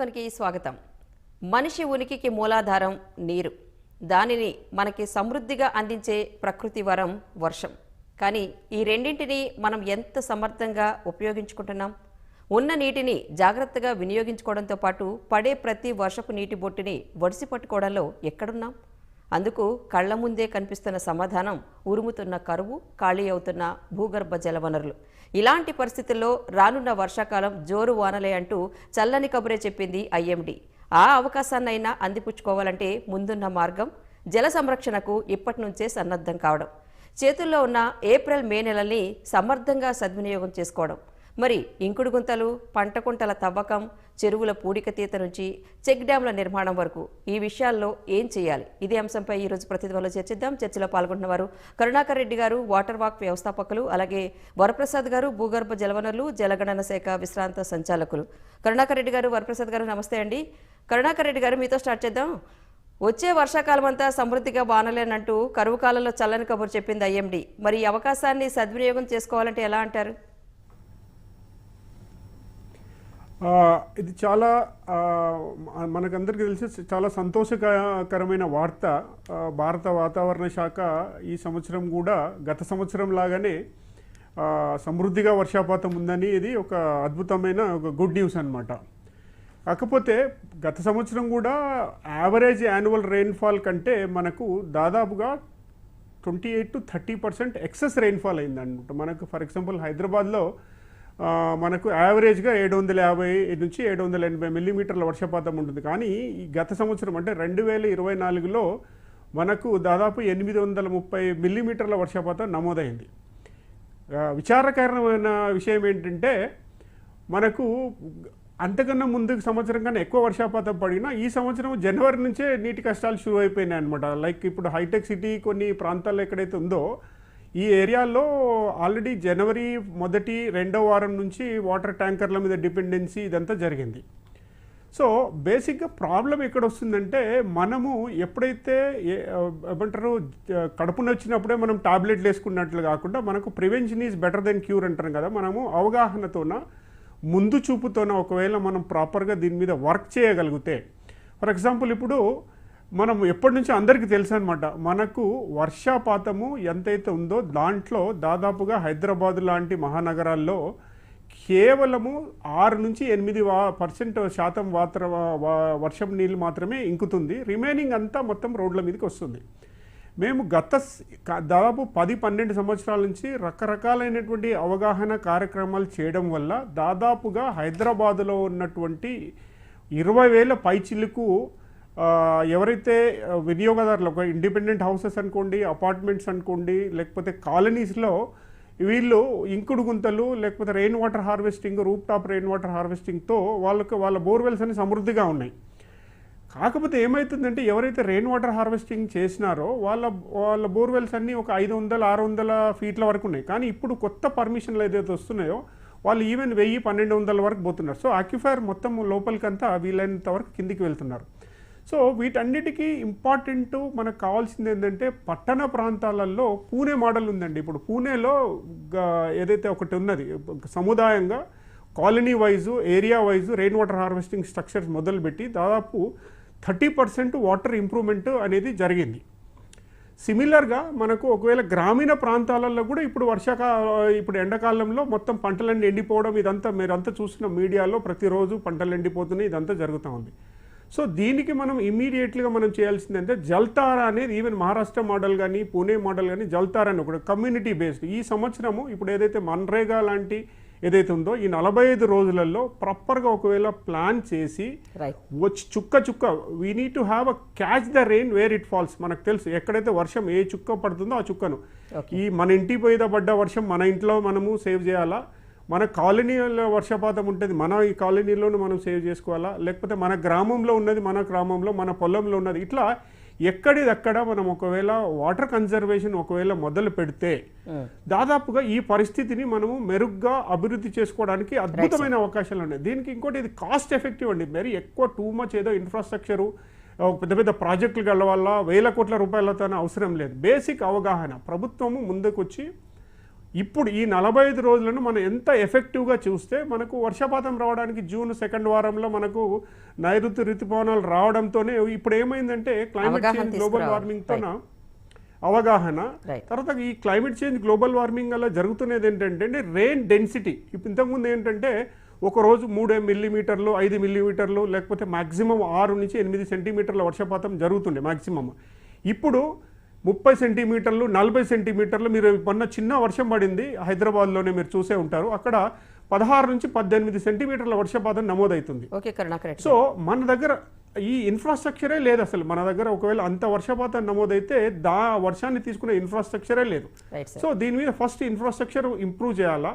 ప్రతిధ్వనికి స్వాగతం. మనిషి ఉనికికి మూలాధారం నీరు. దానిని మనకి సమృద్ధిగా అందించే ప్రకృతి వరం వర్షం. కానీ ఈ రెండింటిని మనం ఎంత సమర్థంగా ఉపయోగించుకుంటున్నాం? ఉన్న నీటిని జాగ్రత్తగా వినియోగించుకోవడంతో పాటు పడే ప్రతి వర్షపు నీటి బొట్టుని వడిసి పట్టుకోవడంలో ఎక్కడున్నాం? అందుకు కళ్ళ ముందే కనిపిస్తున్న సమాధానం ఉరుముతున్న కరువు ఖాళీ అవుతున్న భూగర్భ జల వనరులు ఇలాంటి పరిస్థితుల్లో రానున్న వర్షాకాలం జోరు వానలే అంటూ చల్లని కబురే చెప్పింది ఐఎండి. ఆ అవకాశాన్నైనా అందిపుచ్చుకోవాలంటే ముందున్న మార్గం జల సంరక్షణకు ఇప్పటి నుంచే సన్నద్ధం కావడం. చేతుల్లో ఉన్న ఏప్రిల్ మే నెలల్ని సమర్థంగా సద్వినియోగం చేసుకోవడం. మరి ఇంకుడు గుంతలు పంట కుంటల తవ్వకం చెరువుల పూడికతీత నుంచి చెక్ డ్యాంల నిర్మాణం వరకు ఈ విషయాల్లో ఏం చేయాలి? ఇదే అంశంపై ఈరోజు ప్రతిధ్వలో చర్చిద్దాం. చర్చలో పాల్గొంటున్నవారు కరుణాకర్ రెడ్డి గారు వాటర్ వాక్ వ్యవస్థాపకులు అలాగే వరప్రసాద్ గారు భూగర్భ జలవనరులు జలగణన శాఖ విశ్రాంత సంచాలకులు. కరుణాకర్ రెడ్డి గారు వరప్రసాద్ గారు నమస్తే అండి. కరుణాకర్ రెడ్డి గారు మీతో స్టార్ట్ చేద్దాం. వచ్చే వర్షాకాలం అంతా సమృద్ధిగా బానలేనంటూ కరువు కాలంలో చల్లని కబురు చెప్పింది ఐఎండి. మరి ఈ అవకాశాన్ని సద్వినియోగం చేసుకోవాలంటే ఎలా అంటారు ఆ, ఇది చాలా మనకందరికీ తెలిసి చాలా సంతోషకరమైన వార్త. భారత వాతావరణ శాఖ ఈ సంవత్సరం కూడా గత సంవత్సరం లాగానే సమృద్ధిగా వర్షాపాతం ఉందని ఇది ఒక అద్భుతమైన ఒక గుడ్ న్యూస్ అన్నమాట. కాకపోతే గత సంవత్సరం కూడా యావరేజ్ యాన్యువల్ రెయిన్ఫాల్ కంటే మనకు దాదాపుగా twenty eight to thirty percent excess rainfall అయింది అనమాట మనకు ఫర్ ఎగ్జాంపుల్ హైదరాబాద్లో మనకు యావరేజ్గా ఏడు వందల యాభై నుంచి ఏడు వందల ఎనభై మిల్లీమీటర్ల వర్షపాతం ఉంటుంది. కానీ ఈ గత సంవత్సరం అంటే రెండు వేల ఇరవై నాలుగులో మనకు దాదాపు ఎనిమిది వందల ముప్పై మిల్లీమీటర్ల వర్షపాతం నమోదైంది. విచారకరమైన విషయం ఏంటంటే మనకు అంతకన్నా ముందు సంవత్సరం కన్నా ఎక్కువ వర్షపాతం పడినా ఈ సంవత్సరం జనవరి నుంచే నీటి కష్టాలు షురూ అయిపోయినాయి అనమాట లైక్ ఇప్పుడు హైటెక్ సిటీ కొన్ని ప్రాంతాల్లో ఎక్కడైతే ఉందో ఈ ఏరియాలో ఆల్రెడీ జనవరి మొదటి రెండో వారం నుంచి వాటర్ ట్యాంకర్ల మీద డిపెండెన్సీ ఇదంతా జరిగింది. సో బేసిక్గా ప్రాబ్లం ఎక్కడ వస్తుందంటే మనము ఎప్పుడైతే ఏమంటారు కడుపు నొచ్చినప్పుడే మనం టాబ్లెట్లు వేసుకున్నట్లు కాకుండా మనకు prevention is better than cure అంటారు కదా మనము అవగాహనతోన ముందు చూపుతోన ఒకవేళ మనం ప్రాపర్గా దీని మీద వర్క్ చేయగలిగితే. ఫర్ ఎగ్జాంపుల్ ఇప్పుడు మనం ఎప్పటి నుంచో అందరికీ తెలుసు అనమాట మనకు వర్షపాతము ఎంతైతే ఉందో దాంట్లో దాదాపుగా హైదరాబాద్ లాంటి మహానగరాల్లో కేవలము ఆరు నుంచి ఎనిమిది వా పర్సెంట్ శాతం వాత్ర వా- వర్షం నీళ్ళు మాత్రమే ఇంకుతుంది. రిమైనింగ్ అంతా మొత్తం రోడ్ల మీదకి వస్తుంది. మేము గత దాదాపు పది పన్నెండు సంవత్సరాల నుంచి రకరకాలైనటువంటి అవగాహన కార్యక్రమాలు చేయడం వల్ల దాదాపుగా హైదరాబాదులో ఉన్నటువంటి ఇరవై వేల పైచిలకు ఎవరైతే వినియోగదారులు ఒక ఇండిపెండెంట్ హౌసెస్ అనుకోండి అపార్ట్మెంట్స్ అనుకోండి లేకపోతే కాలనీస్లో వీళ్ళు ఇంకుడు గుంతలు లేకపోతే rain water harvesting roof top rain water హార్వెస్టింగ్తో వాళ్ళకి వాళ్ళ బోర్వెల్స్ అన్ని సమృద్ధిగా ఉన్నాయి. కాకపోతే ఏమవుతుందంటే ఎవరైతే రెయిన్ వాటర్ హార్వెస్టింగ్ చేసినారో వాళ్ళ వాళ్ళ బోర్వెల్స్ అన్నీ ఒక ఐదు వందల ఆరు వందల ఫీట్ల వరకు ఉన్నాయి. కానీ ఇప్పుడు కొత్త పర్మిషన్లు ఏదైతే వస్తున్నాయో వాళ్ళు ఈవెన్ వెయ్యి పన్నెండు వందల వరకు పోతున్నారు. సో ఆక్యుఫైర్ మొత్తం లోపలికంతా వీలైనంత వరకు కిందికి వెళ్తున్నారు. సో వీటన్నిటికీ ఇంపార్టెంట్ మనకు కావాల్సింది ఏంటంటే పట్టణ ప్రాంతాలలో పూణే మోడల్ ఉందండి. ఇప్పుడు పూణేలో ఏదైతే ఒకటి ఉన్నది సముదాయంగా colony wise area wise rain water harvesting structures మొదలుపెట్టి దాదాపు థర్టీ పర్సెంట్ వాటర్ ఇంప్రూవ్మెంట్ అనేది జరిగింది. సిమిలర్గా మనకు ఒకవేళ గ్రామీణ ప్రాంతాలలో కూడా ఇప్పుడు వర్షాకాల ఇప్పుడు ఎండాకాలంలో మొత్తం పంటలన్నీ ఎండిపోవడం ఇదంతా మీరంతా చూసిన మీడియాలో ప్రతిరోజు పంటలు ఎండిపోతున్నాయి ఇదంతా జరుగుతూ ఉంది. సో దీనికి మనం ఇమీడియట్లీగా మనం చేయాల్సిందంటే జల్తారా అనేది ఈవెన్ మహారాష్ట్ర మోడల్ కానీ పూణే మోడల్ కానీ జల్తారా అని ఒకటి కమ్యూనిటీ బేస్డ్ ఈ సంవత్సరము ఇప్పుడు ఏదైతే మన్రేగా లాంటి ఏదైతే ఉందో ఈ నలభై ఐదు రోజులలో ప్రాపర్గా ఒకవేళ ప్లాన్ చేసి వచ్చి చుక్క చుక్క we need to have a catch the rain where it falls మనకు తెలుసు ఎక్కడైతే వర్షం ఏ చుక్క పడుతుందో ఆ చుక్కను. ఈ మన ఇంటి మీద పడ్డ వర్షం మన ఇంట్లో మనము సేవ్ చేయాలా? మన కాలనీలో వర్షపాతం ఉంటుంది మన ఈ కాలనీలోనే మనం సేవ్ చేసుకోవాలా? లేకపోతే మన గ్రామంలో ఉన్నది మన గ్రామంలో మన పొలంలో ఉన్నది. ఇట్లా ఎక్కడిదక్కడ మనం ఒకవేళ వాటర్ కన్జర్వేషన్ ఒకవేళ మొదలు పెడితే దాదాపుగా ఈ పరిస్థితిని మనము మెరుగ్గా అభివృద్ధి చేసుకోవడానికి అద్భుతమైన అవకాశాలు ఉన్నాయి. దీనికి ఇంకోటి ఇది కాస్ట్ ఎఫెక్టివ్ అండి. మరి ఎక్కువ టూ మచ్ ఏదో ఇన్ఫ్రాస్ట్రక్చరు పెద్ద పెద్ద ప్రాజెక్టులు గల వల్ల వేల కోట్ల రూపాయలతో అవసరం లేదు. బేసిక్ అవగాహన ప్రభుత్వము ముందుకొచ్చి ఇప్పుడు ఈ నలభై ఐదు రోజులను మనం ఎంత ఎఫెక్టివ్గా చూస్తే మనకు వర్షపాతం రావడానికి జూన్ సెకండ్ వారంలో మనకు నైరుతి ఋతుపవనాలు రావడంతోనే ఇప్పుడు ఏమైందంటే క్లైమేట్ చేంజ్ గ్లోబల్. వార్మింగ్తోన అవగాహన. తర్వాత ఈ క్లైమేట్ చేంజ్ గ్లోబల్ వార్మింగ్ వల్ల జరుగుతున్నది ఏంటంటే రెయిన్ డెన్సిటీ ఇప్పుడు ఇంతకుముందు ఏంటంటే ఒక రోజు మూడు మిల్లీమీటర్లు ఐదు మిల్లీమీటర్లు లేకపోతే మాక్సిమం ఆరు నుంచి ఎనిమిది సెంటీమీటర్ల వర్షపాతం జరుగుతుండే మాక్సిమం ఇప్పుడు ముప్పై సెంటీమీటర్లు నలభై సెంటీమీటర్లు మీరు మొన్న చిన్న వర్షం పడింది హైదరాబాద్లోనే మీరు చూసే ఉంటారు. అక్కడ పదహారు నుంచి పద్దెనిమిది సెంటీమీటర్ల వర్షపాతం నమోదవుతుంది సో మన దగ్గర ఈ ఇన్ఫ్రాస్ట్రక్చరే లేదు అసలు. మన దగ్గర ఒకవేళ అంత వర్షపాతం నమోదైతే దా వర్షాన్ని తీసుకునే ఇన్ఫ్రాస్ట్రక్చరే లేదు. సో దీని మీద ఫస్ట్ ఇన్ఫ్రాస్ట్రక్చర్ ఇంప్రూవ్ చేయాలా?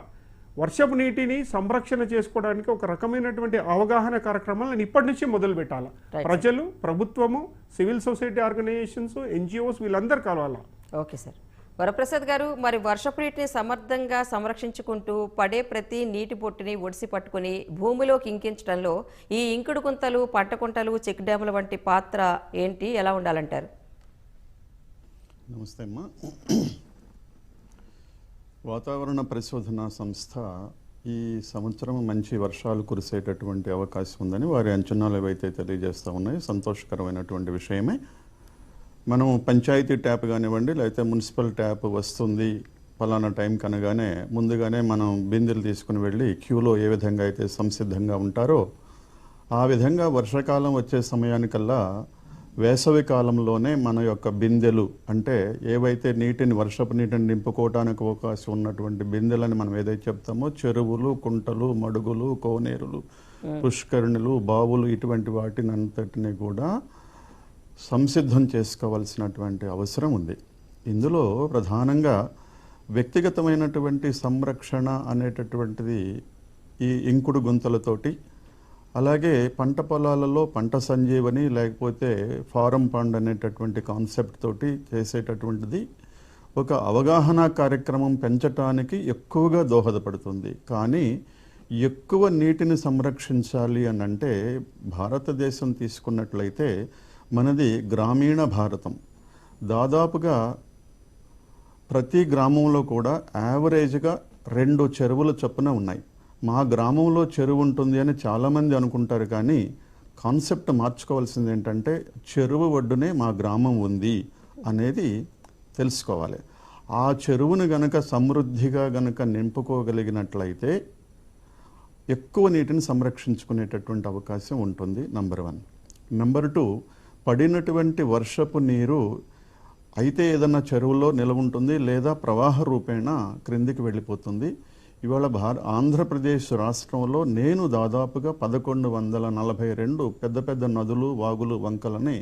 వర్షపు నీటిని సంరక్షణ చేసుకోవడానికి ఒక రకమైనటువంటి అవగాహన కార్యక్రమాలను ఇప్పటి నుంచి మొదలు పెట్టాలి. ప్రజలు ప్రభుత్వము సివిల్ సొసైటీ ఆర్గనైజేషన్స్ ఎన్జిఓస్ వీళ్ళందరూ కలవాలా? Okay sir. వరప్రసాద్ గారు మరి వర్షపు నీటిని సమర్థంగా సంరక్షించుకుంటూ పడే ప్రతి నీటి పొట్టుని ఒడిసి పట్టుకుని భూమిలోకి ఇంకించడంలో ఈ ఇంకుడు గుంతలు పంట కుంటలు చెక్ డ్యాముల వంటి పాత్ర ఏంటి? ఎలా ఉండాలంటారు? నమస్తే అమ్మా. వాతావరణ పరిశోధన సంస్థ ఈ సంవత్సరం మంచి వర్షాలు కురిసేటటువంటి అవకాశం ఉందని వారి అంచనాలు ఏవైతే తెలియజేస్తూ ఉన్నాయో సంతోషకరమైనటువంటి విషయమే. మనం పంచాయతీ ట్యాప్ కానివ్వండి లేకపోతే మున్సిపల్ ట్యాప్ వస్తుంది పలానా టైం కనగానే ముందుగానే మనం బిందెలు తీసుకుని వెళ్ళి క్యూలో ఏ విధంగా అయితే సంసిద్ధంగా ఉంటారో ఆ విధంగా వర్షాకాలం వచ్చే సమయానికల్లా వేసవి కాలంలోనే మన యొక్క బిందెలు అంటే ఏవైతే నీటిని వర్షపు నీటిని నింపుకోవడానికి అవకాశం ఉన్నటువంటి బిందెలని మనం ఏదైతే చెప్తామో చెరువులు కుంటలు మడుగులు కోనేరులు పుష్కరిణులు బావులు ఇటువంటి వాటిని అంతటిని కూడా సంసిద్ధం చేసుకోవాల్సినటువంటి అవసరం ఉంది. ఇందులో ప్రధానంగా వ్యక్తిగతమైనటువంటి సంరక్షణ అనేటటువంటిది ఈ ఇంకుడు గుంతలతోటి అలాగే పంట పొలాలలో పంట సంజీవని లేకపోతే ఫారం పండ్ అనేటటువంటి కాన్సెప్ట్ తోటి చేసేటటువంటిది ఒక అవగాహన కార్యక్రమం పెంచటానికి ఎక్కువగా దోహదపడుతుంది. కానీ ఎక్కువ నీటిని సంరక్షించాలి అని అంటే భారతదేశం తీసుకున్నట్లయితే మనది గ్రామీణ భారతం. దాదాపుగా ప్రతి గ్రామంలో కూడా యావరేజ్గా రెండు చెరువుల చొప్పున ఉన్నాయి. మా గ్రామంలో చెరువు ఉంటుంది అని చాలామంది అనుకుంటారు కానీ కాన్సెప్ట్ మార్చుకోవాల్సింది ఏంటంటే చెరువు ఒడ్డునే మా గ్రామం ఉంది అనేది తెలుసుకోవాలి. ఆ చెరువును గనక సమృద్ధిగా గనక నింపుకోగలిగినట్లయితే ఎక్కువ నీటిని సంరక్షించుకునేటటువంటి అవకాశం ఉంటుంది నంబర్ వన్ నెంబర్ టూ పడినటువంటి వర్షపు నీరు అయితే ఏదన్నా చెరువులో నిలవ ఉంటుంది లేదా ప్రవాహ రూపేణ క్రిందికి వెళ్ళిపోతుంది. ఇవాళ భార ఆంధ్రప్రదేశ్ రాష్ట్రంలో నేను దాదాపుగా పదకొండు వందల నలభై రెండు పెద్ద పెద్ద నదులు వాగులు వంకలని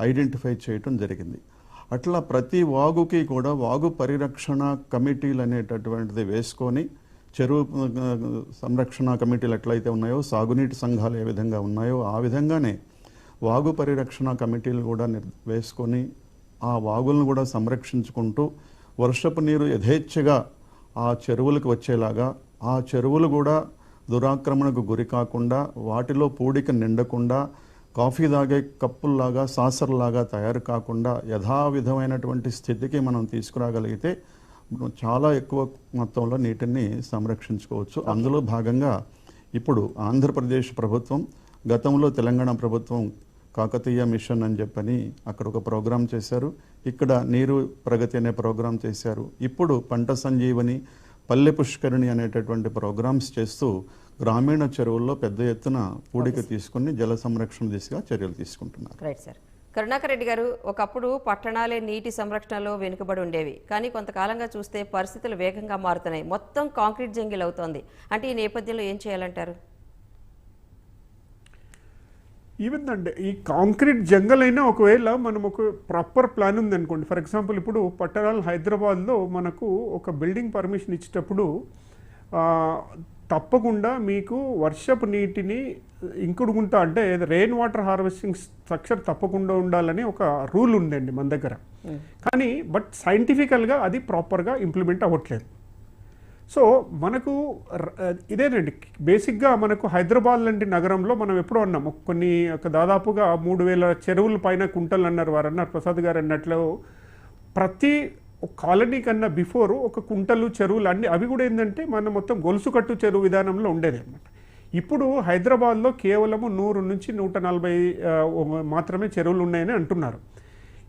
ఐడెంటిఫై చేయటం జరిగింది. అట్లా ప్రతి వాగుకి కూడా వాగు పరిరక్షణ కమిటీలు అనేటటువంటిది వేసుకొని చెరువు సంరక్షణ కమిటీలు ఎట్లయితే ఉన్నాయో సాగునీటి సంఘాలు ఏ విధంగా ఉన్నాయో ఆ విధంగానే వాగు పరిరక్షణ కమిటీలు కూడా వేసుకొని ఆ వాగులను కూడా సంరక్షించుకుంటూ వర్షపు నీరు యథేచ్ఛగా ఆ చెరువులకు వచ్చేలాగా ఆ చెరువులు కూడా దురాక్రమణకు గురి కాకుండా వాటిలో పూడిక నిండకుండా కాఫీ తాగే కప్పుల్లాగా సాసర్లాగా తయారు కాకుండా యథావిధమైనటువంటి స్థితికి మనం తీసుకురాగలిగితే మనం చాలా ఎక్కువ మొత్తంలో నీటిని సంరక్షించుకోవచ్చు. అందులో భాగంగా ఇప్పుడు ఆంధ్రప్రదేశ్ ప్రభుత్వం గతంలో తెలంగాణ ప్రభుత్వం కాకతీయ మిషన్ అని చెప్పని అక్కడ ఒక ప్రోగ్రాం చేశారు. ఇక్కడ నీరు ప్రగతి అనే ప్రోగ్రాం చేశారు. ఇప్పుడు పంట సంజీవని పల్లె పుష్కరిణి అనేటటువంటి ప్రోగ్రామ్స్ చేస్తూ గ్రామీణ చెరువుల్లో పెద్ద ఎత్తున పూడిక తీసుకుని జల సంరక్షణ దిశగా చర్యలు తీసుకుంటున్నారు. Right sir. కరుణాకర్ రెడ్డి గారు ఒకప్పుడు పట్టణాలే నీటి సంరక్షణలో వెనుకబడి ఉండేవి. కానీ కొంతకాలంగా చూస్తే పరిస్థితులు వేగంగా మారుతున్నాయి. మొత్తం కాంక్రీట్ జంగిల్ అవుతోంది. అంటే ఈ నేపథ్యంలో ఏం చేయాలంటారు? ఈవెన్ అంటే ఈ కాంక్రీట్ జంగల్ అయినా ఒకవేళ మనం ఒక ప్రాపర్ ప్లాన్ ఉంది అనుకోండి ఫర్ ఎగ్జాంపుల్ ఇప్పుడు పట్టణాలు హైదరాబాద్లో మనకు ఒక బిల్డింగ్ పర్మిషన్ ఇచ్చేటప్పుడు తప్పకుండా మీకు వర్షపు నీటిని ఇంకుడు గుంత అంటే రెయిన్ వాటర్ హార్వెస్టింగ్ స్ట్రక్చర్ తప్పకుండా ఉండాలని ఒక రూల్ ఉందండి మన దగ్గర. కానీ బట్ సైంటిఫికల్గా అది ప్రాపర్గా ఇంప్లిమెంట్ అవ్వట్లేదు. సో మనకు ఇదేనండి. బేసిక్గా మనకు హైదరాబాద్ లాంటి నగరంలో మనం ఎప్పుడో అన్నాం. కొన్ని ఒక దాదాపుగా మూడు వేల చెరువుల పైన కుంటలు అన్నారు వారు అన్నారు. ప్రసాద్ గారు అన్నట్లు ప్రతి కాలనీ కన్నా బిఫోర్ ఒక కుంటలు చెరువులు అన్ని అవి కూడా ఏంటంటే మనం మొత్తం గొలుసు కట్టు చెరువు విధానంలో ఉండేది అనమాట ఇప్పుడు హైదరాబాద్లో కేవలము నూరు నుంచి నూట నలభై మాత్రమే చెరువులు ఉన్నాయని అంటున్నారు.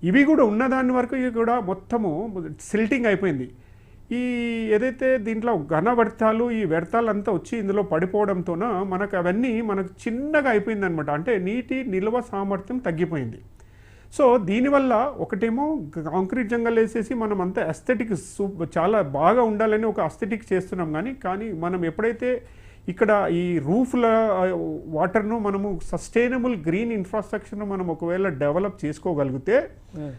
ఇవి కూడా ఉన్నదాని వరకు ఇవి కూడా మొత్తము సిల్టింగ్ అయిపోయింది. ఈ ఏదైతే దీంట్లో ఘన వ్యర్థాలు ఈ వ్యర్థాలు అంతా వచ్చి ఇందులో పడిపోవడంతోన మనకు అవన్నీ మనకు చిన్నగా అయిపోయిందనమాట. అంటే నీటి నిల్వ సామర్థ్యం తగ్గిపోయింది. సో దీనివల్ల ఒకటేమో కాంక్రీట్ జంగల్ వేసేసి మనం అంతా అస్థెటిక్ చాలా బాగా ఉండాలని ఒక అస్థెటిక్ చేస్తున్నాం కానీ కానీ మనం ఎప్పుడైతే ఇక్కడ ఈ రూఫ్ల వాటర్ను మనము సస్టైనబుల్ గ్రీన్ ఇన్ఫ్రాస్ట్రక్చర్ను మనం ఒకవేళ డెవలప్ చేసుకోగలిగితే hmm.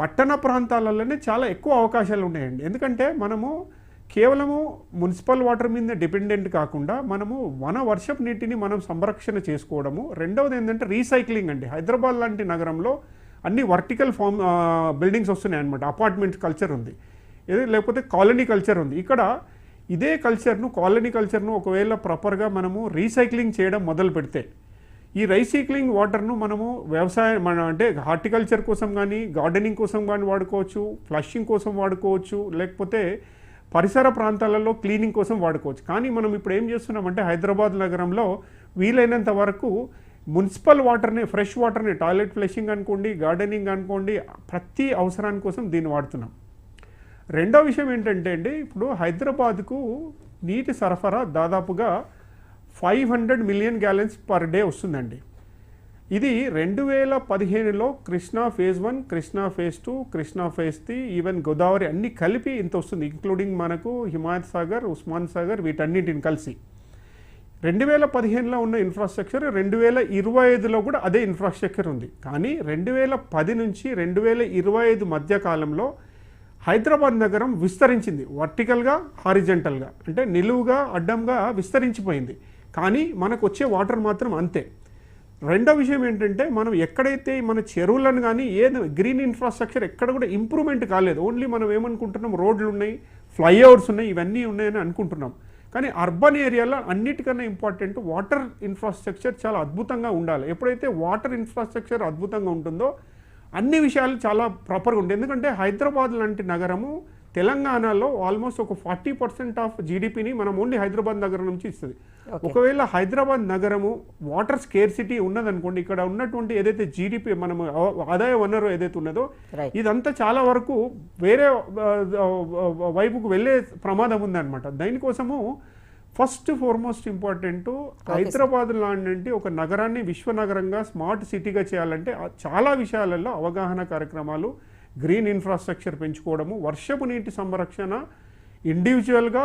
పట్టణ ప్రాంతాలలోనే చాలా ఎక్కువ అవకాశాలు ఉన్నాయండి. ఎందుకంటే మనము కేవలము మున్సిపల్ వాటర్ మీద డిపెండెంట్ కాకుండా మనము వన వర్షపు నీటిని మనం సంరక్షణ చేసుకోవడము. రెండవది ఏంటంటే రీసైక్లింగ్ అండి. హైదరాబాద్ లాంటి నగరంలో అన్ని వర్టికల్ ఫామ్ బిల్డింగ్స్ వస్తున్నాయి అనమాట అపార్ట్మెంట్ కల్చర్ ఉంది. లేకపోతే కాలనీ కల్చర్ ఉంది. ఇక్కడ ఇదే కల్చర్ను కాలనీ కల్చర్ను ఒకవేళ ప్రాపర్గా మనము రీసైక్లింగ్ చేయడం మొదలు పెడితే ఈ రీసైక్లింగ్ వాటర్ను మనము వ్యవసాయం మన అంటే హార్టికల్చర్ కోసం కానీ గార్డెనింగ్ కోసం కానీ వాడుకోవచ్చు ఫ్లషింగ్ కోసం వాడుకోవచ్చు లేకపోతే పరిసర ప్రాంతాలలో క్లీనింగ్ కోసం వాడుకోవచ్చు. కానీ మనం ఇప్పుడు ఏం చేస్తున్నామంటే హైదరాబాద్ నగరంలో వీలైనంత వరకు మున్సిపల్ వాటర్ని ఫ్రెష్ వాటర్ని టాయిలెట్ ఫ్లషింగ్ అనుకోండి గార్డెనింగ్ అనుకోండి ప్రతి అవసరాని కోసం దీన్ని వాడుతున్నాం. రెండో విషయం ఏంటంటే అండి ఇప్పుడు హైదరాబాద్కు నీటి సరఫరా దాదాపుగా five hundred million gallons per day వస్తుందండి. ఇది రెండు వేల పదిహేనులో Krishna phase one Krishna phase two Krishna phase three even Godavari అన్ని కలిపి ఇంత వస్తుంది ఇంక్లూడింగ్ మనకు హిమాయత్ సాగర్ ఉస్మాన్ సాగర్ వీటన్నిటిని కలిసి. రెండు వేల పదిహేనులో ఉన్న ఇన్ఫ్రాస్ట్రక్చర్ రెండు వేల ఇరవై ఐదులో కూడా అదే ఇన్ఫ్రాస్ట్రక్చర్ ఉంది. కానీ రెండు వేల పది నుంచి రెండు వేల ఇరవై ఐదు మధ్య కాలంలో హైదరాబాద్ నగరం విస్తరించింది వర్టికల్గా హారిజెంటల్గా అంటే నిలువుగా అడ్డంగా విస్తరించిపోయింది. కానీ మనకు వచ్చే వాటర్ మాత్రం అంతే. రెండో విషయం ఏంటంటే మనం ఎక్కడైతే మన చెరువులను కానీ ఏది గ్రీన్ ఇన్ఫ్రాస్ట్రక్చర్ ఎక్కడ కూడా ఇంప్రూవ్మెంట్ కాలేదు. ఓన్లీ మనం ఏమనుకుంటున్నాం రోడ్లు ఉన్నాయి ఫ్లైఓవర్స్ ఉన్నాయి ఇవన్నీ ఉన్నాయని అనుకుంటున్నాం. కానీ అర్బన్ ఏరియాలో అన్నిటికన్నా ఇంపార్టెంట్ వాటర్ ఇన్ఫ్రాస్ట్రక్చర్ చాలా అద్భుతంగా ఉండాలి. ఎప్పుడైతే వాటర్ ఇన్ఫ్రాస్ట్రక్చర్ అద్భుతంగా ఉంటుందో అన్ని విషయాలు చాలా ప్రాపర్గా ఉంటాయి ఎందుకంటే హైదరాబాద్ లాంటి నగరము తెలంగాణలో ఆల్మోస్ట్ ఒక ఫార్టీ పర్సెంట్ ఆఫ్ జీడిపిని మనం ఓన్లీ హైదరాబాద్ నగరం నుంచి ఇస్తుంది. ఒకవేళ హైదరాబాద్ నగరము వాటర్ స్కేర్సిటీ ఉన్నదనుకోండి ఇక్కడ ఉన్నటువంటి ఏదైతే జీడిపి మనము ఆ- ఆదాయ వనరు ఏదైతే ఉన్నదో. ఇదంతా చాలా వరకు వేరే వైపుకు వెళ్ళే ప్రమాదం ఉందన్నమాట. దానికోసము ఫస్ట్ ఫార్మోస్ట్ ఇంపార్టెంట్ హైదరాబాద్ లాంటి ఒక నగరాన్ని విశ్వనగరంగా స్మార్ట్ సిటీగా చేయాలంటే చాలా విషయాలలో అవగాహన కార్యక్రమాలు గ్రీన్ ఇన్ఫ్రాస్ట్రక్చర్ పెంచుకోవడము వర్షపు నీటి సంరక్షణ ఇండివిజువల్గా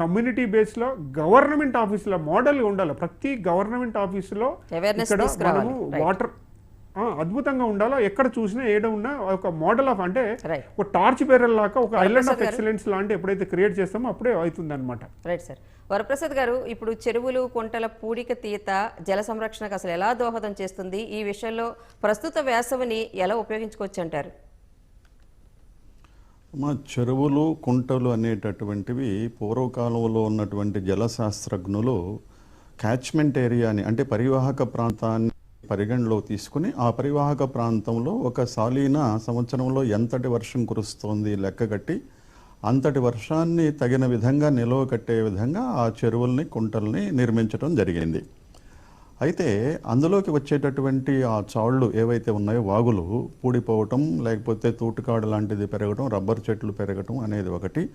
కమ్యూనిటీ బేస్లో గవర్నమెంట్ ఆఫీసులో మోడల్గా ఉండాలి ప్రతి గవర్నమెంట్ ఆఫీసులో ఇక్కడ. మనము. వాటర్ అద్భుతంగా ఉండాలా ఎక్కడ చూసినా ఏడ ఉన్నా ఒక మోడల్ ఆఫ్ అంటే. ఒక టార్చ్ బేరర్ లాగా ఒక ఐలాండ్ ఆఫ్. ఎక్సలెన్స్ లాంటి ఎప్పుడైతే క్రియేట్ చేస్తామో అప్పుడే అవుతుంది అనమాట రైట్ సార్ వరప్రసాద్ గారు ఇప్పుడు చెరువులు కుంటల పూడిక తీత జల సంరక్షణకు అసలు ఎలా దోహదం చేస్తుంది ఈ విషయంలో ప్రస్తుత వేసవిని ఎలా ఉపయోగించుకోవచ్చు అంటారు మా చెరువులు కుంటలు అనేటటువంటివి పూర్వకాలంలో ఉన్నటువంటి జలశాస్త్రజ్ఞులు క్యాచ్మెంట్ ఏరియాని అంటే పరివాహక ప్రాంతాన్ని పరిగణలో తీసుకుని ఆ పరివాహక ప్రాంతంలో ఒక సాలీన సంవత్సరంలో ఎంతటి వర్షం కురుస్తోంది లెక్కగట్టి అంతటి వర్షాన్ని తగిన విధంగా నిలవ కట్టే విధంగా ఆ చెరువుల్ని కుంటల్ని నిర్మించడం జరిగింది. అయితే అందులోకి వచ్చేటటువంటి ఆ చాళ్ళు ఏవైతే ఉన్నాయో వాగులు పూడిపోవటం లేకపోతే తూటుకాడు లాంటిది పెరగటం రబ్బర్ చెట్లు పెరగటం అనేది ఒకటి.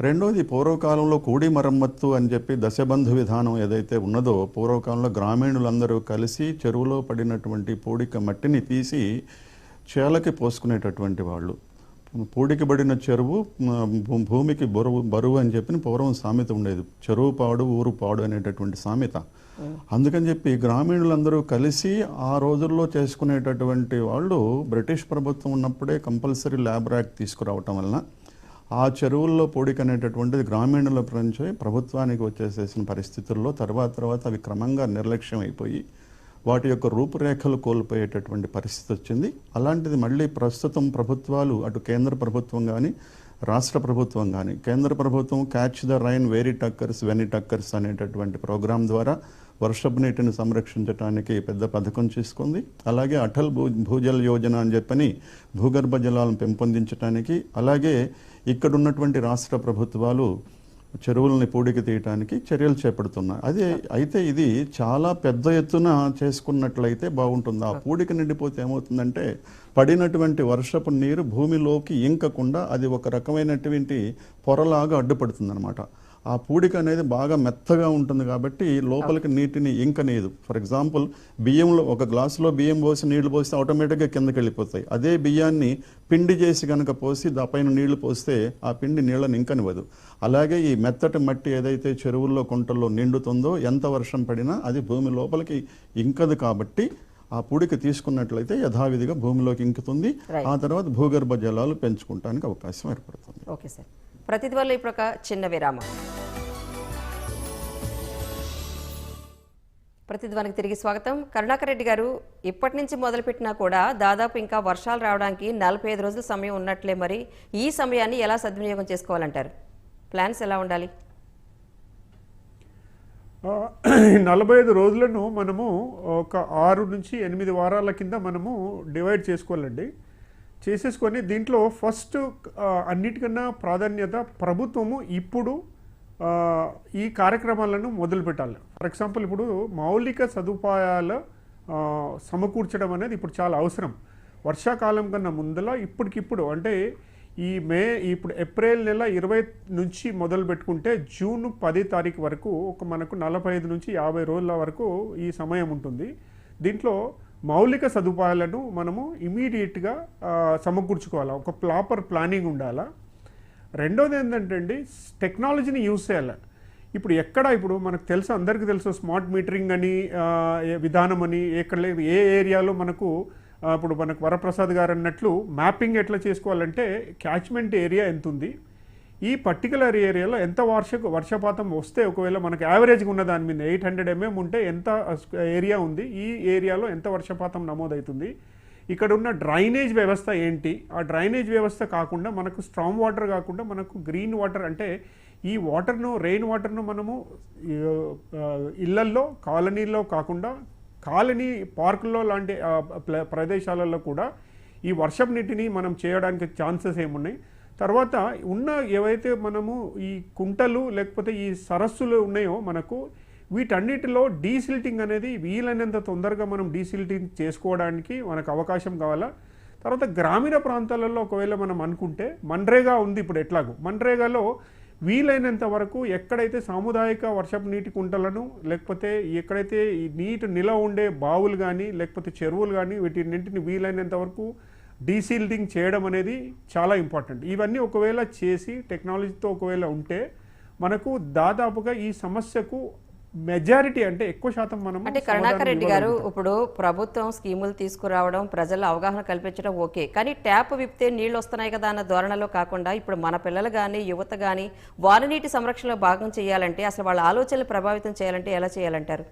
రెండోది పూర్వకాలంలో కూడి మరమ్మత్తు అని చెప్పి దశబంధు విధానం ఏదైతే ఉన్నదో పూర్వకాలంలో గ్రామీణులందరూ కలిసి చెరువులో పడినటువంటి పూడిక మట్టిని తీసి చేలకి పోసుకునేటటువంటి వాళ్ళు. పూడికి పడిన చెరువు భూ- భూమికి బరువు బరువు అని చెప్పి పూర్వం సామెత ఉండేది. చెరువు పాడు ఊరు పాడు అనేటటువంటి సామెత. అందుకని చెప్పి గ్రామీణులందరూ కలిసి ఆ రోజుల్లో చేసుకునేటటువంటి వాళ్ళు బ్రిటిష్ ప్రభుత్వం ఉన్నప్పుడే కంపల్సరీ ల్యాబ్ ర్యాక్ తీసుకురావటం వలన ఆ చెరువుల్లో పొడికనేటటువంటిది గ్రామీణుల నుంచి ప్రభుత్వానికి వచ్చేసేసిన పరిస్థితుల్లో తర్వాత తర్వాత అవి క్రమంగా నిర్లక్ష్యం అయిపోయి వాటి యొక్క రూపురేఖలు కోల్పోయేటటువంటి పరిస్థితి వచ్చింది. అలాంటిది మళ్ళీ ప్రస్తుతం ప్రభుత్వాలు అటు కేంద్ర ప్రభుత్వం కానీ రాష్ట్ర ప్రభుత్వం కానీ కేంద్ర ప్రభుత్వం catch the rain where it occurs when it occurs అనేటటువంటి ప్రోగ్రాం ద్వారా వర్షపు నీటిని సంరక్షించడానికి పెద్ద పథకం చేసుకుంది అలాగే అటల్ భూ భూజల్ యోజన అని చెప్పని భూగర్భ జలాలను పెంపొందించడానికి అలాగే ఇక్కడ ఉన్నటువంటి రాష్ట్ర ప్రభుత్వాలు చెరువులని పూడికి తీయటానికి చర్యలు చేపడుతున్నాయి. అదే అయితే ఇది చాలా పెద్ద ఎత్తున చేసుకున్నట్లయితే బాగుంటుంది. ఆ పూడిక నిండిపోతే ఏమవుతుందంటే పడినటువంటి వర్షపు నీరు భూమిలోకి ఇంకకుండా అది ఒక రకమైనటువంటి పొరలాగా అడ్డుపడుతుంది ఆ పూడిక అనేది బాగా మెత్తగా ఉంటుంది కాబట్టి లోపలికి నీటిని ఇంకనేది ఫర్ ఎగ్జాంపుల్ బియ్యంలో ఒక గ్లాసులో బియ్యం పోసి నీళ్ళు పోస్తే ఆటోమేటిక్గా కిందకి వెళ్ళిపోతాయి. అదే బియ్యాన్ని పిండి చేసి కనుక పోసి దాపైన నీళ్ళు పోస్తే ఆ పిండి నీళ్ళని ఇంకనివ్వదు అలాగే ఈ మెత్తటి మట్టి ఏదైతే చెరువుల్లో కుంటల్లో నిండుతుందో ఎంత వర్షం పడినా అది భూమి లోపలికి ఇంకదు కాబట్టి ఆ పూడిక తీసుకున్నట్లయితే యథావిధిగా భూమిలోకి ఇంకుతుంది. ఆ తర్వాత భూగర్భ జలాలు పెంచుకోవడానికి అవకాశం ఏర్పడుతుంది. ఓకే సార్ ప్రతిధ్వనిలో ఇప్పుడు ఒక చిన్న విరామం. ప్రతిధ్వనికి తిరిగి స్వాగతం. కరుణాకర్ రెడ్డి గారు ఇప్పటి నుంచి మొదలుపెట్టినా కూడా దాదాపు ఇంకా వర్షాలు రావడానికి నలభై ఐదు రోజుల సమయం ఉన్నట్లే మరి ఈ సమయాన్ని ఎలా సద్వినియోగం చేసుకోవాలంటారు? ప్లాన్స్ ఎలా ఉండాలి? నలభై ఐదు రోజులను మనము ఒక ఆరు నుంచి ఎనిమిది వారాల కింద మనము డివైడ్ చేసుకోవాలండి. చేసేసుకొని దీంట్లో ఫస్ట్ అన్నిటికన్నా ప్రాధాన్యత ప్రభుత్వము ఇప్పుడు ఈ కార్యక్రమాలను మొదలుపెట్టాలి. ఫర్ ఎగ్జాంపుల్ ఇప్పుడు మౌలిక సదుపాయాల సమకూర్చడం అనేది ఇప్పుడు చాలా అవసరం. వర్షాకాలం కన్నా ముందల ఇప్పటికిప్పుడు అంటే ఈ మే ఇప్పుడు ఏప్రిల్ నెల ఇరవై నుంచి మొదలు పెట్టుకుంటే జూన్ పది తారీఖు వరకు ఒక మనకు నలభై ఐదు నుంచి యాభై రోజుల వరకు ఈ సమయం ఉంటుంది. దీంట్లో మౌలిక సదుపాయాలను మనము ఇమీడియట్గా సమకూర్చుకోవాలా. ఒక ప్రాపర్ ప్లానింగ్ ఉండాలా. రెండోది ఏంటంటే అండి టెక్నాలజీని యూజ్ చేయాలి. ఇప్పుడు ఎక్కడ ఇప్పుడు మనకు తెలుసు అందరికీ తెలుసు స్మార్ట్ మీటరింగ్ అని విధానం అని ఎక్కడ లేదు. ఏ ఏరియాలో మనకు ఇప్పుడు మనకు వరప్రసాద్ గారు అన్నట్లు మ్యాపింగ్ ఎట్లా చేసుకోవాలంటే క్యాచ్మెంట్ ఏరియా ఎంత ఉంది ఈ పర్టికులర్ ఏరియాలో ఎంత వర్ష వర్షపాతం వస్తే ఒకవేళ మనకు యావరేజ్గా ఉన్న దాని మీద ఎయిట్ హండ్రెడ్ ఎంఎం ఉంటే ఎంత ఏరియా ఉంది? ఈ ఏరియాలో ఎంత వర్షపాతం నమోదవుతుంది? ఇక్కడ ఉన్న డ్రైనేజ్ వ్యవస్థ ఏంటి? ఆ డ్రైనేజ్ వ్యవస్థ కాకుండా మనకు స్ట్రాంగ్ వాటర్ కాకుండా మనకు గ్రీన్ వాటర్ అంటే ఈ వాటర్ను రెయిన్ వాటర్ను మనము ఇళ్ళల్లో కాలనీల్లో కాకుండా కాలనీ పార్కుల్లో లాంటి ప్రదేశాలలో కూడా ఈ వర్షపు నీటిని మనం చేయడానికి ఛాన్సెస్ ఏమున్నాయి? తర్వాత ఉన్న ఏవైతే మనము ఈ కుంటలు లేకపోతే ఈ సరస్సులు ఉన్నాయో మనకు వీటన్నిటిలో డీసిల్టింగ్ అనేది వీలైనంత తొందరగా మనం డీసిల్టింగ్ చేసుకోవడానికి మనకు అవకాశం కావాలా? తర్వాత గ్రామీణ ప్రాంతాలలో ఒకవేళ మనం అనుకుంటే మన్రేగా ఉంది ఇప్పుడు ఎట్లాగో. మన్రేగాలో వీలైనంత వరకు ఎక్కడైతే సాముదాయిక వర్షపు నీటి కుంటలను లేకపోతే ఎక్కడైతే ఈ నీటి నిలవ ఉండే బావులు కానీ లేకపోతే చెరువులు కానీ వీటిన్నింటిని వీలైనంత వరకు డీసీల్డింగ్ చేయడం అనేది చాలా ఇంపార్టెంట్. ఇవన్నీ ఒకవేళ చేసి టెక్నాలజీతో ఒకవేళ ఉంటే మనకు దాదాపుగా ఈ సమస్యకు మెజారిటీ అంటే ఎక్కువ శాతం మనం అంటే కరుణాకర్ రెడ్డి గారు ఇప్పుడు ప్రభుత్వం స్కీములు తీసుకురావడం ప్రజల అవగాహన కల్పించడం ఓకే. కానీ ట్యాప్ విప్తే నీళ్ళు వస్తున్నాయి కదా అన్న ధోరణిలో కాకుండా ఇప్పుడు మన పిల్లలు కానీ యువత కానీ వాననీటి సంరక్షణలో భాగం చేయాలంటే అసలు వాళ్ళ ఆలోచనలు ప్రభావితం చేయాలంటే ఎలా చేయాలంటారు?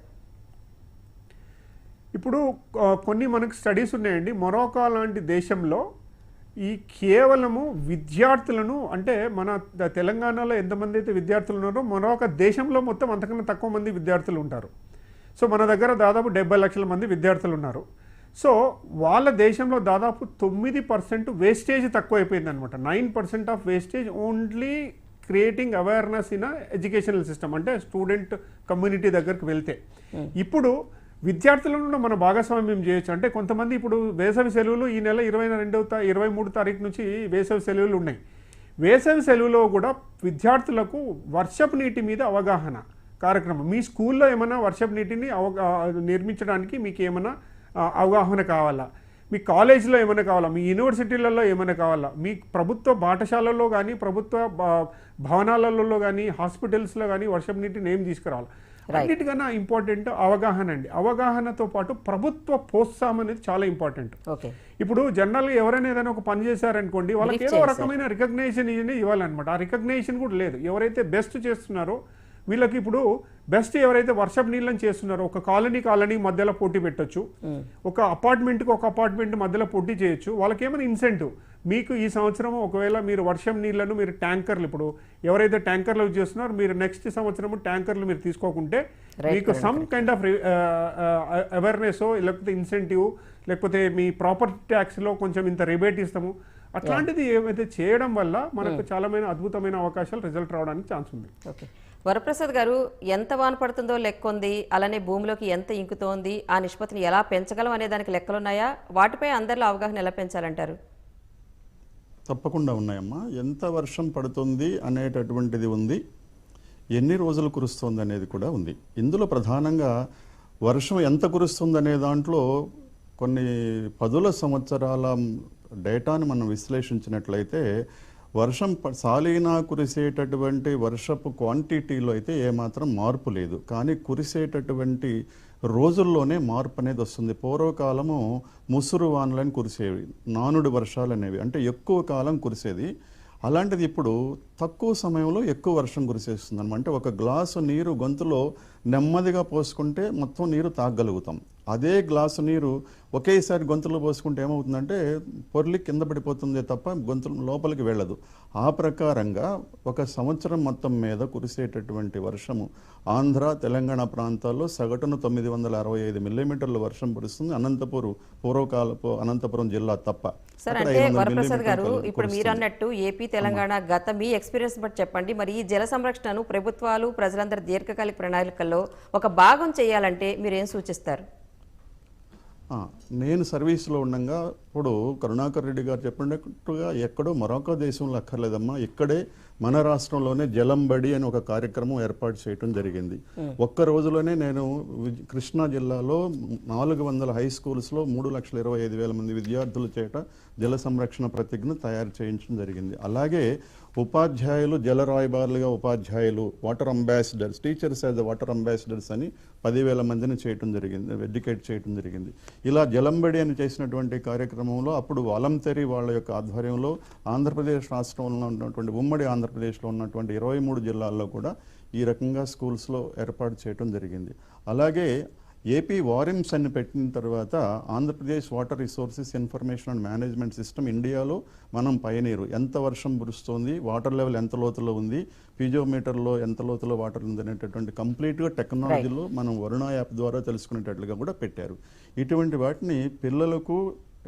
ఇప్పుడు కొన్ని మనకు స్టడీస్ ఉన్నాయండి. మొరోకా లాంటి దేశంలో ఈ కేవలము విద్యార్థులను అంటే మన తెలంగాణలో ఎంతమంది అయితే విద్యార్థులు ఉన్నారో మరొక దేశంలో మొత్తం అంతకన్నా తక్కువ మంది విద్యార్థులు ఉంటారు. సో మన దగ్గర దాదాపు డెబ్బై లక్షల మంది విద్యార్థులు ఉన్నారు. సో వాళ్ళ దేశంలో దాదాపు తొమ్మిది పర్సెంట్ వేస్టేజ్ తక్కువైపోయింది అనమాట nine percent of wastage only creating awareness in educational system అంటే స్టూడెంట్ కమ్యూనిటీ దగ్గరికి వెళ్తే. ఇప్పుడు విద్యార్థులను కూడా మనం భాగస్వామ్యం చేయొచ్చు. అంటే కొంతమంది ఇప్పుడు వేసవి సెలవులు ఈ నెల ఇరవై రెండవ ఇరవై మూడు తారీఖు నుంచి వేసవి సెలవులు ఉన్నాయి. వేసవి సెలవులో కూడా విద్యార్థులకు వర్షపు నీటి మీద అవగాహన కార్యక్రమం. మీ స్కూల్లో ఏమైనా వర్షపు నీటిని అవగా నిర్మించడానికి మీకు ఏమైనా అవగాహన కావాలా? మీ కాలేజీలో ఏమైనా కావాలా? మీ యూనివర్సిటీలలో ఏమైనా కావాలా? మీ ప్రభుత్వ పాఠశాలల్లో కానీ ప్రభుత్వ భవనాలలో కానీ హాస్పిటల్స్లో కానీ వర్షపు నీటిని ఏం తీసుకురావాలి? అన్నిటికన్నా ఇంపార్టెంట్ అవగాహన అండి. అవగాహనతో పాటు ప్రభుత్వ ప్రోత్సాహం అనేది చాలా ఇంపార్టెంట్ ఇప్పుడు జనరల్గా ఎవరైనా ఏదైనా ఒక పని చేశారనుకోండి వాళ్ళకి ఏదో. రకమైన రికగ్నేషన్ ఇవ్వాలన్నమాట. ఆ రికగ్నేషన్ కూడా లేదు. ఎవరైతే బెస్ట్ చేస్తున్నారో వీళ్ళకి ఇప్పుడు బెస్ట్ ఎవరైతే వర్షపు నీళ్ళని చేస్తున్నారో ఒక కాలనీ కాలనీ మధ్యలో పోటీ పెట్టొచ్చు. ఒక అపార్ట్మెంట్కి ఒక అపార్ట్మెంట్ మధ్యలో పోటీ చేయొచ్చు. వాళ్ళకి ఏమైనా ఇన్సెంటివ్. మీకు ఈ సంవత్సరం ఒకవేళ మీరు వర్షం నీళ్ళను మీరు ట్యాంకర్లు ఇప్పుడు ఎవరైతే ట్యాంకర్లు యూజ్ చేస్తున్నారో మీరు నెక్స్ట్ సంవత్సరం ట్యాంకర్లు మీరు తీసుకోకుంటే మీకు సమ్ కైండ్ ఆఫ్ అవేర్నెస్ లేకపోతే ఇన్సెంటివ్ లేకపోతే మీ ప్రాపర్టీ ట్యాక్స్లో కొంచెం ఇంత రిబేట్ ఇస్తాము. అట్లాంటిది ఏమైతే చేయడం వల్ల మనకు చాలామైన అద్భుతమైన అవకాశాలు రిజల్ట్ రావడానికి ఛాన్స్ ఉంది. ఓకే వరప్రసాద్ గారు ఎంత వాన పడుతుందో లెక్క ఉంది అలానే భూమిలోకి ఎంత ఇంకుతోంది ఆ నిష్పత్తిని ఎలా పెంచగలం అనే దానికి లెక్కలున్నాయా? వాటిపై అందరిలో అవగాహన ఎలా పెంచాలంటారు? తప్పకుండా ఉన్నాయమ్మా. ఎంత వర్షం పడుతుంది అనేటటువంటిది ఉంది. ఎన్ని రోజులు కురుస్తుంది అనేది కూడా ఉంది. ఇందులో ప్రధానంగా వర్షం ఎంత కురుస్తుంది అనే దాంట్లో కొన్ని పదుల సంవత్సరాల డేటాను మనం విశ్లేషించినట్లయితే వర్షం ప- సాలీనా కురిసేటటువంటి వర్షపు క్వాంటిటీలో అయితే ఏమాత్రం మార్పు లేదు. కానీ కురిసేటటువంటి రోజుల్లోనే మార్పు అనేది వస్తుంది. పూర్వకాలము ముసురు వానలని కురిసేవి నానుడు వర్షాలు అనేవి. అంటే ఎక్కువ కాలం కురిసేది. అలాంటిది ఇప్పుడు తక్కువ సమయంలో ఎక్కువ వర్షం కురిసేస్తుంది అనమాట అంటే ఒక గ్లాసు నీరు గొంతులో నెమ్మదిగా పోసుకుంటే మొత్తం నీరు తాగగలుగుతాం అదే గ్లాసు నీరు ఒకేసారి గొంతులో పోసుకుంటే ఏమవుతుందంటే పొర్లి కింద పడిపోతుందే తప్ప గొంతు లోపలికి వెళ్ళదు. ఆ ప్రకారంగా ఒక సంవత్సరం మొత్తం మీద కురిసేటటువంటి వర్షము ఆంధ్ర తెలంగాణ ప్రాంతాల్లో సగటున తొమ్మిది వందల అరవై ఐదు మిల్లీమీటర్ల వర్షం కురుస్తుంది. అనంతపురం పూర్వకాలపు అనంతపురం జిల్లా తప్ప సార్ అక్కడ అంటే 500 వరప్రసాద్ గారు ఇప్పుడు మీరు. అన్నట్టు ఏపీ తెలంగాణ గత మీ ఎక్స్పీరియన్స్ బట్టి చెప్పండి. మరి ఈ జల సంరక్షణను ప్రభుత్వాలు ప్రజలందరి దీర్ఘకాలిక ప్రణాళికల్లో ఒక భాగం చేయాలంటే మీరు ఏం సూచిస్తారు? నేను సర్వీస్లో ఉండగా ఇప్పుడు కరుణాకర్ రెడ్డి గారు చెప్పినట్టుగా ఎక్కడో మరొక దేశంలో అక్కర్లేదమ్మా. ఇక్కడే మన రాష్ట్రంలోనే జలంబడి అని ఒక కార్యక్రమం ఏర్పాటు చేయటం జరిగింది. ఒక్క రోజులోనే నేను కృష్ణా జిల్లాలో నాలుగు వందల హై స్కూల్స్లో మూడు లక్షల ఇరవై ఐదు వేల మంది విద్యార్థుల చేత జల సంరక్షణ ప్రతిజ్ఞ తయారు చేయించడం జరిగింది. అలాగే ఉపాధ్యాయులు జల రాయబారులుగా ఉపాధ్యాయులు water ambassadors teachers as water ambassadors అని పదివేల మందిని చేయటం జరిగింది ఎడ్యుకేట్ చేయటం జరిగింది. ఇలా జలంబడి అని చేసినటువంటి కార్యక్రమంలో అప్పుడు వలంతరి వాళ్ళ యొక్క ఆధ్వర్యంలో ఆంధ్రప్రదేశ్ రాష్ట్రంలో ఉన్నటువంటి ఉమ్మడి ఆంధ్రప్రదేశ్లో ఉన్నటువంటి ఇరవై మూడు జిల్లాల్లో కూడా ఈ రకంగా స్కూల్స్లో ఏర్పాటు చేయటం జరిగింది. అలాగే ఏపీ వారిమ్స్ అని పెట్టిన తర్వాత Andhra Pradesh water resources information and management system ఇండియాలో మనం పయనీరు. ఎంత వర్షం కురుస్తోంది వాటర్ లెవెల్ ఎంత లోతులో ఉంది పీజోమీటర్లో ఎంత లోతులో వాటర్ ఉంది అనేటటువంటి కంప్లీట్గా టెక్నాలజీలో మనం వరుణ యాప్ ద్వారా తెలుసుకునేటట్లుగా కూడా పెట్టారు. ఇటువంటి వాటిని పిల్లలకు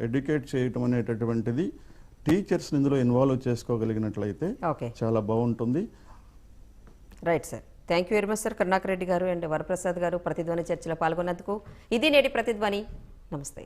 ఎడ్యుకేట్ చేయటం అనేటటువంటిది టీచర్స్ ఇందులో ఇన్వాల్వ్ చేసుకోగలిగినట్లయితే చాలా బాగుంటుంది. Right sir. Thank you very much sir Karunakar Reddy garu and Varaprasad గారు ప్రతిధ్వని చర్చలో పాల్గొన్నందుకు. ఇది నేటి ప్రతిధ్వని. నమస్తే.